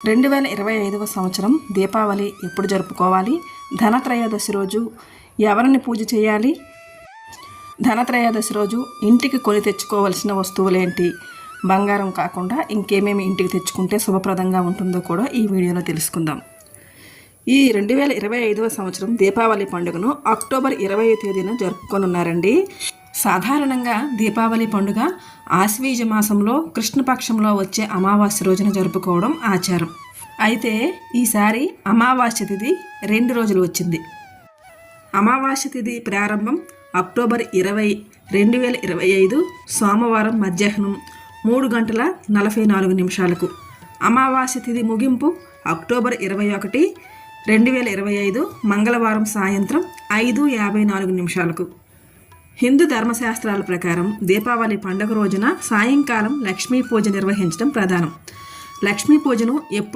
రెండు వేల ఇరవై ఐదవ సంవత్సరం దీపావళి ఎప్పుడు జరుపుకోవాలి? ధనత్రయోదశి రోజు ఎవరిని పూజ చేయాలి? ధనత్రయోదశి రోజు ఇంటికి కొని తెచ్చుకోవలసిన వస్తువులేంటి? బంగారం కాకుండా ఇంకేమేమి ఇంటికి తెచ్చుకుంటే శుభప్రదంగా ఉంటుందో కూడా ఈ వీడియోలో తెలుసుకుందాం. ఈ రెండు వేల ఇరవై ఐదవ సంవత్సరం దీపావళి పండుగను అక్టోబర్ ఇరవై తేదీన జరుపుకొనున్నారండి. సాధారణంగా దీపావళి పండుగ ఆశ్వీజ మాసంలో కృష్ణపక్షంలో వచ్చే అమావాస్య రోజున జరుపుకోవడం ఆచారం. అయితే ఈసారి అమావాస్య తిథి రెండు రోజులు వచ్చింది. అమావాస్య తిథి ప్రారంభం అక్టోబర్ ఇరవై రెండు వేల ఇరవై ఐదు సోమవారం మధ్యాహ్నం మూడు గంటల నలభై నాలుగు నిమిషాలకు. అమావాస్య తిథి ముగింపు అక్టోబర్ ఇరవై ఒకటి రెండు వేల ఇరవై ఐదు మంగళవారం సాయంత్రం ఐదు యాభై నాలుగు నిమిషాలకు. హిందూ ధర్మశాస్త్రాల ప్రకారం దీపావళి పండుగ రోజున సాయంకాలం లక్ష్మీ పూజ నిర్వహించడం ప్రధానం. లక్ష్మీ పూజను ఎప్పుడు